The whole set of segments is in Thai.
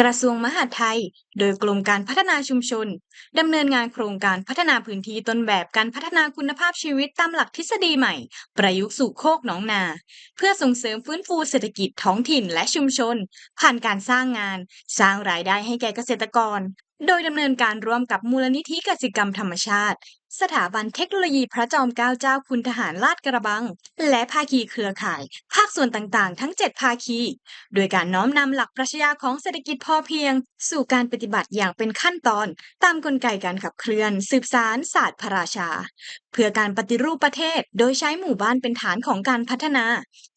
กระทรวงมหาดไทย โดยกรมการพัฒนาชุมชน ดำเนินงานโครงการพัฒนาพื้นที่ต้นแบบการพัฒนาคุณภาพชีวิตตามหลักทฤษฎีใหม่ ประยุกต์สู่โคกหนองนา เพื่อส่งเสริมฟื้นฟูเศรษฐกิจท้องถิ่นและชุมชน ผ่านการสร้างงาน สร้างรายได้ให้แก่เกษตรกร โดยดำเนินการร่วมกับมูลนิธิกสิกรรมธรรมชาติสถาบันเทคโนโลยีพระจอมเกล้าเจ้าคุณทหารลาดกระบัง และภาคีเครือข่าย ภาคส่วนต่างๆ ทั้ง 7 ภาคี โดยการน้อมนำหลักปรัชญาของเศรษฐกิจพอเพียง สู่การปฏิบัติอย่างเป็นขั้นตอน ตามกลไกการขับเคลื่อน สืบสารศาสตร์พระราชา เพื่อการปฏิรูปประเทศ โดยใช้หมู่บ้านเป็นฐานของการพัฒนา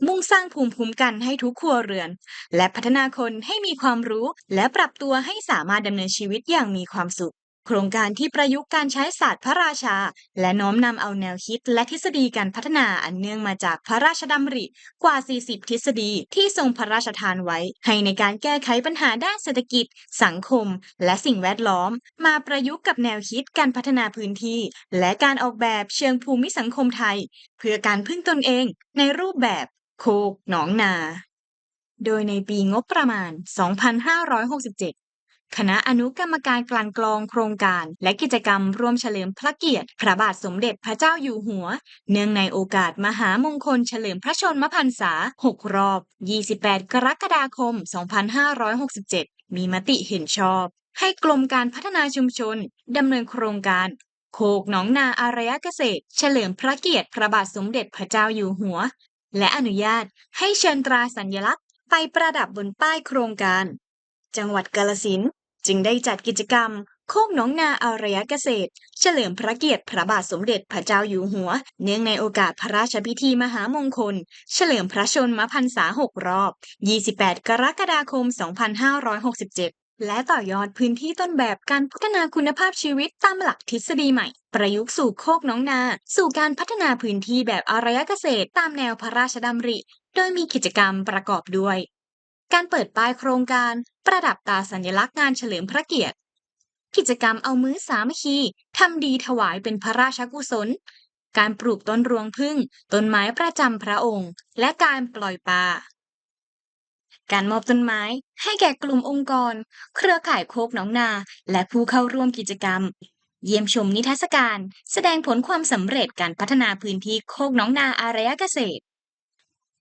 มุ่งสร้างภูมิคุ้มกันให้ทุกครัวเรือน และพัฒนาคนให้มีความรู้ และปรับตัวให้สามารถดำเนินชีวิตอย่างมีความสุข โครงการที่ประยุกต์การใช้ศาสตร์พระราชา และน้อมนำเอาแนวคิดและทฤษฎีการพัฒนาอันเนื่องมาจากพระราชดำริกว่า 40 ทฤษฎีที่ทรงพระราชทานไว้ ให้ในการแก้ไขปัญหาด้านเศรษฐกิจ สังคม และสิ่งแวดล้อม มาประยุกต์กับแนวคิดการพัฒนาพื้นที่ และการออกแบบเชิงภูมิสังคมไทย เพื่อการพึ่งตนเอง ในรูปแบบโคกหนองนา โดยในปีงบประมาณ 2567 คณะอนุกรรมการกลั่นกรองโครงการ และกิจกรรมร่วมเฉลิมพระเกียรติ พระบาทสมเด็จพระเจ้าอยู่หัว เนื่องในโอกาสมหามงคลเฉลิมพระชนมพรรษา 6 รอบ 28 กรกฎาคม 2567 มีมติเห็นชอบ ให้กรมการพัฒนาชุมชนดำเนินโครงการโคกหนองนาอารยเกษตร เฉลิมพระเกียรติพระบาทสมเด็จพระเจ้าอยู่หัว และอนุญาตให้เชิญตราสัญลักษณ์ไปประดับบนป้ายโครงการ จังหวัดกาฬสิน จึงได้จัดกิจกรรม โคกหนองนาอารยเกษตร เฉลิมพระเกียรติพระบาทสมเด็จพระเจ้าอยู่หัว เนื่องในโอกาสพระราชพิธีมหามงคล เฉลิมพระชนมพรรษา 6 รอบ 28 กรกฎาคม 2567และต่อยอดพื้นที่ต้นแบบการพัฒนาคุณภาพชีวิตตามหลักทฤษฎีใหม่ ประยุกต์สู่โคกน้องนา สู่การพัฒนาพื้นที่แบบอารยเกษตรตามแนวพระราชดำริ โดยมีกิจกรรมประกอบด้วย การเปิดป้ายโครงการประดับตาสัญลักษณ์งานเฉลิมพระเกียรติ กิจกรรมเอามื้อสามัคคีทำดีถวายเป็นพระราชกุศล การปลูกต้นรวงพึ่ง ต้นไม้ประจำพระองค์ และการปล่อยปลาการมอบต้นไม้ให้แก่กลุ่มองค์กร เครือข่ายโคกหนองนา และผู้เข้าร่วมกิจกรรม เยี่ยมชมนิทรรศการ แสดงผลความสำเร็จการพัฒนาพื้นที่โคกหนองนาอารยเกษตร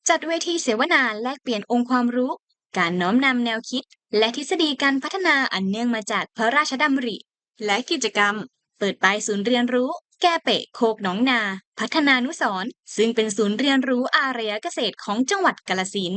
จัดเวทีเสวนาแลกเปลี่ยนองค์ความรู้ การน้อมนำแนวคิด และทฤษฎีการพัฒนาอันเนื่องมาจากพระราชดำริ และกิจกรรม เปิดปลายศูนย์เรียนรู้ แก้เปะโคกหนองนา พัฒนานุสรณ์ซึ่งเป็นศูนย์เรียนรู้อารยเกษตรของจังหวัดกาลสิน